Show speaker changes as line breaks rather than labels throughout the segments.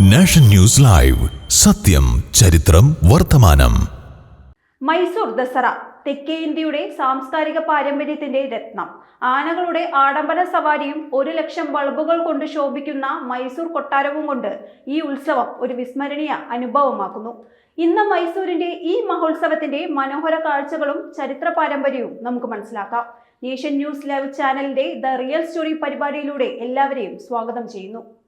Nation news live. സത്യം ചരിത്രം വർത്തമാനം.
മൈസൂർ ദസറ തെക്കേ ഇന്ത്യയുടെ സാംസ്കാരിക പാരമ്പര്യത്തിന്റെ രത്നം. ആനകളുടെ ആഡംബര സവാരിയും ഒരു ലക്ഷം ബൾബുകൾ കൊണ്ട് ശോഭിക്കുന്ന മൈസൂർ കൊട്ടാരവും കൊണ്ട് ഈ ഉത്സവം ഒരു വിസ്മരണീയ അനുഭവമാക്കുന്നു. ഇന്ന് മൈസൂരിന്റെ ഈ മഹോത്സവത്തിന്റെ മനോഹര കാഴ്ചകളും ചരിത്ര പാരമ്പര്യവും നമുക്ക് മനസ്സിലാക്കാം. നേഷൻ ന്യൂസ് ലൈവ് ചാനലിന്റെ ദ റിയൽ സ്റ്റോറി പരിപാടിയിലൂടെ എല്ലാവരെയും സ്വാഗതം ചെയ്യുന്നു.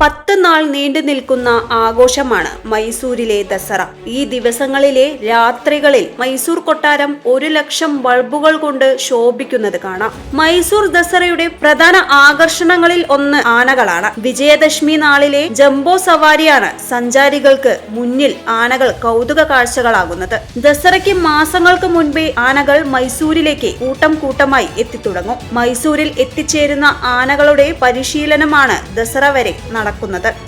പത്ത് നാൾ നീണ്ടു നിൽക്കുന്ന ആഘോഷമാണ് മൈസൂരിലെ ദസറ. ഈ ദിവസങ്ങളിലെ രാത്രികളിൽ മൈസൂർ കൊട്ടാരം ഒരു ലക്ഷം ബൾബുകൾ കൊണ്ട് ശോഭിക്കുന്നത് കാണാം. മൈസൂർ ദസറയുടെ പ്രധാന ആകർഷണങ്ങളിൽ ഒന്ന് ആനകളാണ്. വിജയദശമി നാളിലെ ജംബോ സവാരിയാണ് സഞ്ചാരികൾക്ക് മുന്നിൽ ആനകൾ കൗതുക കാഴ്ചകളാകുന്നത്. ദസറയ്ക്ക് മാസങ്ങൾക്ക് മുൻപേ ആനകൾ മൈസൂരിലേക്ക് കൂട്ടം കൂട്ടമായി എത്തിത്തുടങ്ങും. മൈസൂരിൽ എത്തിച്ചേരുന്ന ആനകളുടെ പരിശീലനമാണ് ദസറ വരെ നടക്കുന്നത്.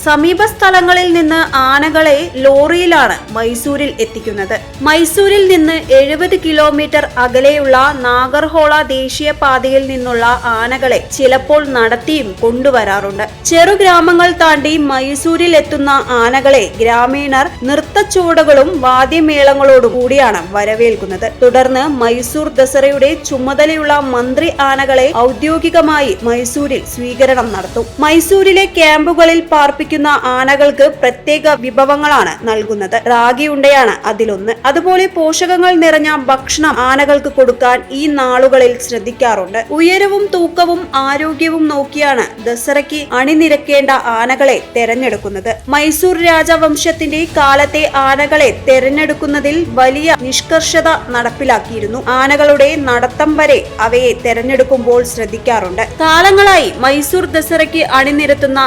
സമീപ സ്ഥലങ്ങളിൽ നിന്ന് ആനകളെ ലോറിയിലാണ് മൈസൂരിൽ എത്തിക്കുന്നത്. മൈസൂരിൽ നിന്ന് എഴുപത് കിലോമീറ്റർ അകലെയുള്ള നാഗർഹോള ദേശീയപാതയിൽ നിന്നുള്ള ആനകളെ ചിലപ്പോൾ നടത്തിയും കൊണ്ടുവരാറുണ്ട്. ചെറു ഗ്രാമങ്ങൾ താണ്ടി മൈസൂരിൽ എത്തുന്ന ആനകളെ ഗ്രാമീണർ നൃത്തച്ചുവടുകളും വാദ്യമേളങ്ങളോടും കൂടിയാണ് വരവേൽക്കുന്നത്. തുടർന്ന് മൈസൂർ ദസറയുടെ ചുമതലയുള്ള മന്ത്രി ആനകളെ ഔദ്യോഗികമായി മൈസൂരിൽ സ്വീകരണം നടത്തും. മൈസൂരിലെ ക്യാമ്പുകളിൽ പാർപ്പിക്കുന്ന ആനകൾക്ക് പ്രത്യേക വിഭവങ്ങളാണ് നൽകുന്നത്. റാഗി ഉണ്ടയാണ് അതിലൊന്ന്. അതുപോലെ പോഷകങ്ങൾ നിറഞ്ഞ ഭക്ഷണം ആനകൾക്ക് കൊടുക്കാൻ ഈ നാളുകളിൽ ശ്രദ്ധിക്കാറുണ്ട്. ഉയരവും തൂക്കവും ആരോഗ്യവും നോക്കിയാണ് ദസറയ്ക്ക് അണിനിരക്കേണ്ട ആനകളെ തെരഞ്ഞെടുക്കുന്നത്. മൈസൂർ രാജവംശത്തിന്റെ കാലത്തെ ആനകളെ തെരഞ്ഞെടുക്കുന്നതിൽ വലിയ നിഷ്കർഷത നടപ്പിലാക്കിയിരുന്നു. ആനകളുടെ നടത്തം വരെ അവയെ തെരഞ്ഞെടുക്കുമ്പോൾ ശ്രദ്ധിക്കാറുണ്ട്. കാലങ്ങളായി മൈസൂർ ദസറയ്ക്ക് അണിനിരത്തുന്ന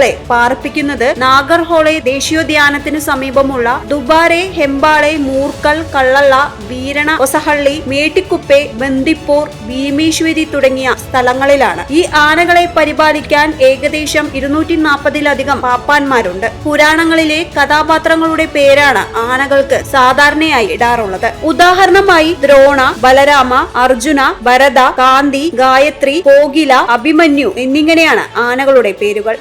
ആനകളെ പാർപ്പിക്കുന്നത് നാഗർഹോളെ ദേശീയോദ്യാനത്തിന് സമീപമുള്ള ദുബാരെ ഹെമ്പാളെ മൂർക്കൽ കള്ളള്ള വീരണ ഒസഹള്ളി മേട്ടിക്കുപ്പെ ബന്ദിപ്പൂർ ഭീമേശ്വരി തുടങ്ങിയ സ്ഥലങ്ങളിലാണ്. ഈ ആനകളെ പരിപാലിക്കാൻ ഏകദേശം ഇരുന്നൂറ്റി നാൽപ്പതിലധികം പാപ്പാന്മാരുണ്ട്. പുരാണങ്ങളിലെ കഥാപാത്രങ്ങളുടെ പേരാണ് ആനകൾക്ക് സാധാരണയായി ഇടാറുള്ളത്. ഉദാഹരണമായി ദ്രോണ ബലരാമ അർജുന ഭരത കാന്തി ഗായത്രി കോകില അഭിമന്യു എന്നിങ്ങനെയാണ് ആനകളുടെ പേരുകൾ.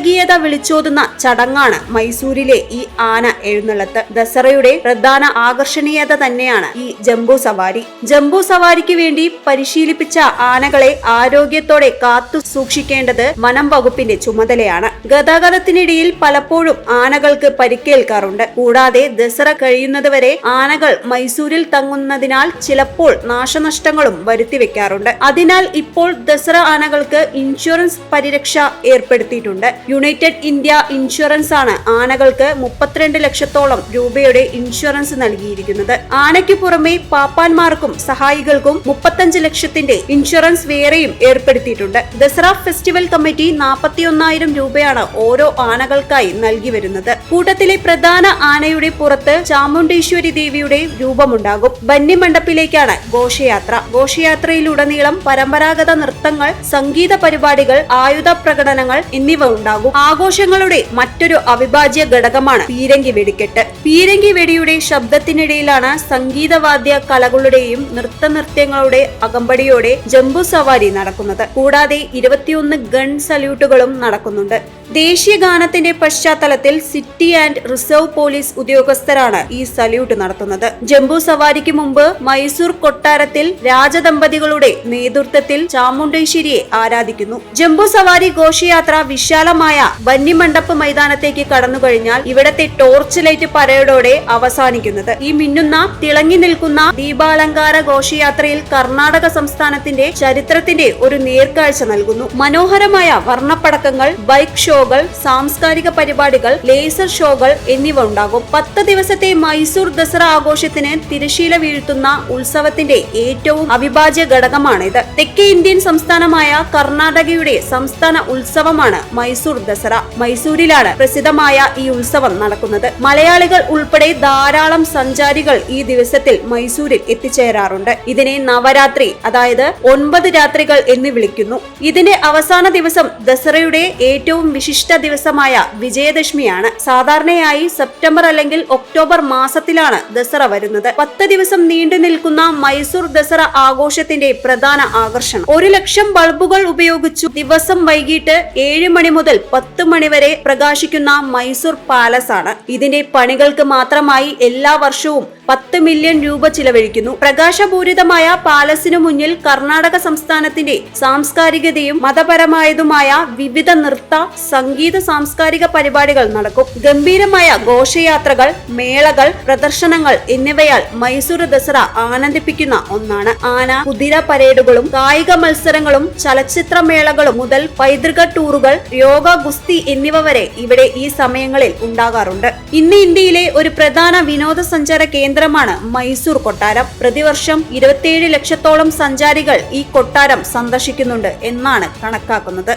രാജകീയത വിളിച്ചോതുന്ന ചടങ്ങാണ് മൈസൂരിലെ ഈ ആന എഴുന്നള്ളത്ത്. ദസറയുടെ പ്രധാന ആകർഷണീയത തന്നെയാണ് ഈ ജംബൂ സവാരി. ജംബൂ സവാരിക്ക് വേണ്ടി പരിശീലിപ്പിച്ച ആനകളെ ആരോഗ്യത്തോടെ കാത്തു സൂക്ഷിക്കേണ്ടത് വനം വകുപ്പിന്റെ ചുമതലയാണ്. ഗതാഗതത്തിനിടയിൽ പലപ്പോഴും ആനകൾക്ക് പരിക്കേൽക്കാറുണ്ട്. കൂടാതെ ദസറ കഴിയുന്നതുവരെ ആനകൾ മൈസൂരിൽ തങ്ങുന്നതിനാൽ ചിലപ്പോൾ നാശനഷ്ടങ്ങളും വരുത്തിവെക്കാറുണ്ട്. അതിനാൽ ഇപ്പോൾ ദസറ ആനകൾക്ക് ഇൻഷുറൻസ് പരിരക്ഷ ഏർപ്പെടുത്തിയിട്ടുണ്ട്. യുണൈറ്റഡ് ഇന്ത്യ ഇൻഷുറൻസ് ആണ് ആനകൾക്ക് മുപ്പത്തിരണ്ട് ലക്ഷത്തോളം രൂപയുടെ ഇൻഷുറൻസ് നൽകിയിരിക്കുന്നത്. ആനയ്ക്ക് പുറമെ പാപ്പാന്മാർക്കും സഹായികൾക്കും മുപ്പത്തഞ്ച് ലക്ഷത്തിന്റെ ഇൻഷുറൻസ് വേറെയും ഏർപ്പെടുത്തിയിട്ടുണ്ട്. ദസറ ഫെസ്റ്റിവൽ കമ്മിറ്റി നാൽപ്പത്തിയൊന്നായിരം രൂപയാണ് ഓരോ ആനകൾക്കായി നൽകി വരുന്നത്. കൂട്ടത്തിലെ പ്രധാന ആനയുടെ പുറത്ത് ചാമുണ്ടേശ്വരി ദേവിയുടെ രൂപമുണ്ടാകും. ബന്യമണ്ഡപ്പിലേക്കാണ് ഘോഷയാത്ര. ഘോഷയാത്രയിലുടനീളം പരമ്പരാഗത നൃത്തങ്ങൾ സംഗീത പരിപാടികൾ ആയുധ പ്രകടനങ്ങൾ എന്നിവ ഉണ്ടാകും. ആഘോഷങ്ങളുടെ മറ്റൊരു അവിഭാജ്യ ഘടകമാണ് പീരങ്കി വെടിക്കെട്ട്. പീരങ്കി വെടിയുടെ ശബ്ദത്തിനിടയിലാണ് സംഗീതവാദ്യ കലകളുടെയും നൃത്തനൃത്യങ്ങളുടെ അകമ്പടിയോടെ ജംബു സവാരി നടക്കുന്നത്. കൂടാതെ ഇരുപത്തിയൊന്ന് ഗൺ സല്യൂട്ടുകളും നടക്കുന്നുണ്ട്. ദേശീയ ഗാനത്തിന്റെ പശ്ചാത്തലത്തിൽ സിറ്റി ആൻഡ് റിസർവ് പോലീസ് ഉദ്യോഗസ്ഥരാണ് ഈ സല്യൂട്ട് നടത്തുന്നത്. ജംബു സവാരിക്ക് മുമ്പ് മൈസൂർ കൊട്ടാരത്തിൽ രാജദമ്പതികളുടെ നേതൃത്വത്തിൽ ചാമുണ്ടേശ്വരിയെ ആരാധിക്കുന്നു. ജംബു സവാരി ഘോഷയാത്ര വിശാലമായ വന്യമണ്ഡപ്പ് മൈതാനത്തേക്ക് കടന്നു കഴിഞ്ഞാൽ ഇവിടത്തെ ടോർച്ച് ലൈറ്റ് പരേഡോടെ അവസാനിക്കുന്നത്. ഈ മിന്നുന്ന തിളങ്ങി നിൽക്കുന്ന ദീപാലങ്കാര ഘോഷയാത്രയിൽ കർണാടക സംസ്ഥാനത്തിന്റെ ചരിത്രത്തിന്റെ ഒരു നേർക്കാഴ്ച നൽകുന്നു. മനോഹരമായ വർണപ്പടക്കങ്ങൾ ബൈക്ക് ഷോകൾ സാംസ്കാരിക പരിപാടികൾ ലേസർ ഷോകൾ എന്നിവ ഉണ്ടാകും. പത്ത് ദിവസത്തെ മൈസൂർ ദസറ ആഘോഷത്തിന് തിരശീല വീഴ്ത്തുന്ന ഉത്സവത്തിന്റെ ഏറ്റവും അവിഭാജ്യ ഘടകമാണിത് തെക്കേ ഇന്ത്യൻ സംസ്ഥാനമായ കർണാടകയുടെ സംസ്ഥാന ഉത്സവമാണ് മൈസൂർ ദസറ. മൈസൂരിലാണ് പ്രസിദ്ധമായ ഈ ഉത്സവം നടക്കുന്നത്. മലയാളികൾ ഉൾപ്പെടെ ധാരാളം സഞ്ചാരികൾ ഈ ദിവസത്തിൽ മൈസൂരിൽ എത്തിച്ചേരാറുണ്ട്. ഇതിനെ നവരാത്രി അതായത് ഒൻപത് രാത്രികൾ എന്ന് വിളിക്കുന്നു. ഇതിന്റെ അവസാന ദിവസം ദസറയുടെ ഏറ്റവും വിശിഷ്ട വിശിഷ്ട ദിവസമായ വിജയദശമിയാണ്. സാധാരണയായി സെപ്റ്റംബർ അല്ലെങ്കിൽ ഒക്ടോബർ മാസത്തിലാണ് ദസറ വരുന്നത്. പത്ത് ദിവസം നീണ്ടു നിൽക്കുന്ന മൈസൂർ ദസറ ആഘോഷത്തിന്റെ പ്രധാന ആകർഷണം. ഒരു ലക്ഷം ബൾബുകൾ ഉപയോഗിച്ചു ദിവസം വൈകിട്ട് ഏഴ് മണി മുതൽ പത്ത് മണി വരെ പ്രകാശിക്കുന്ന മൈസൂർ പാലസ് ആണ് ഇതിന്റെ പണികൾക്ക് മാത്രമായി എല്ലാ വർഷവും പത്ത് മില്യൺ രൂപ ചിലവഴിക്കുന്നു. പ്രകാശപൂരിതമായ പാലസിനു മുന്നിൽ കർണാടക സംസ്ഥാനത്തിന്റെ സാംസ്കാരികതയും മതപരമായതുമായ വിവിധ നൃത്ത സംഗീത സാംസ്കാരിക പരിപാടികൾ നടക്കും. ഗംഭീരമായ ഘോഷയാത്രകൾ മേളകൾ പ്രദർശനങ്ങൾ എന്നിവയാൽ മൈസൂർ ദസറ ആനന്ദിപ്പിക്കുന്ന ഒന്നാണ്. ആന കുതിര പരേഡുകളും കായിക മത്സരങ്ങളും ചലച്ചിത്ര മേളകളും മുതൽ പൈതൃക ടൂറുകൾ യോഗ ഗുസ്തി എന്നിവ വരെ ഇവിടെ ഈ സമയങ്ങളിൽ ഉണ്ടാകാറുണ്ട്. ഇന്ന് ഇന്ത്യയിലെ ഒരു പ്രധാന വിനോദസഞ്ചാര കേന്ദ്രമാണ് മൈസൂർ കൊട്ടാരം. പ്രതിവർഷം ഇരുപത്തിയേഴ് ലക്ഷത്തോളം സഞ്ചാരികൾ ഈ കൊട്ടാരം സന്ദർശിക്കുന്നുണ്ട് എന്നാണ് കണക്കാക്കുന്നത്.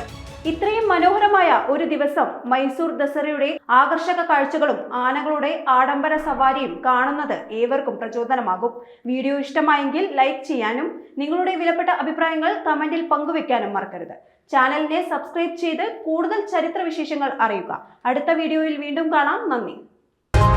ഇത്രയും മനോഹരമായ ഒരു ദിവസം മൈസൂർ ദസറയുടെ ആകർഷക കാഴ്ചകളും ആനകളുടെ ആഡംബര സവാരിയും കാണുന്നത് ഏവർക്കും പ്രചോദനമാകും. വീഡിയോ ഇഷ്ടമായെങ്കിൽ ലൈക്ക് ചെയ്യാനും നിങ്ങളുടെ വിലപ്പെട്ട അഭിപ്രായങ്ങൾ കമന്റിൽ പങ്കുവെക്കാനും മറക്കരുത്. ചാനലിനെ സബ്സ്ക്രൈബ് ചെയ്ത് കൂടുതൽ ചരിത്ര വിശേഷങ്ങൾ അറിയുക. അടുത്ത വീഡിയോയിൽ വീണ്ടും കാണാം. നന്ദി.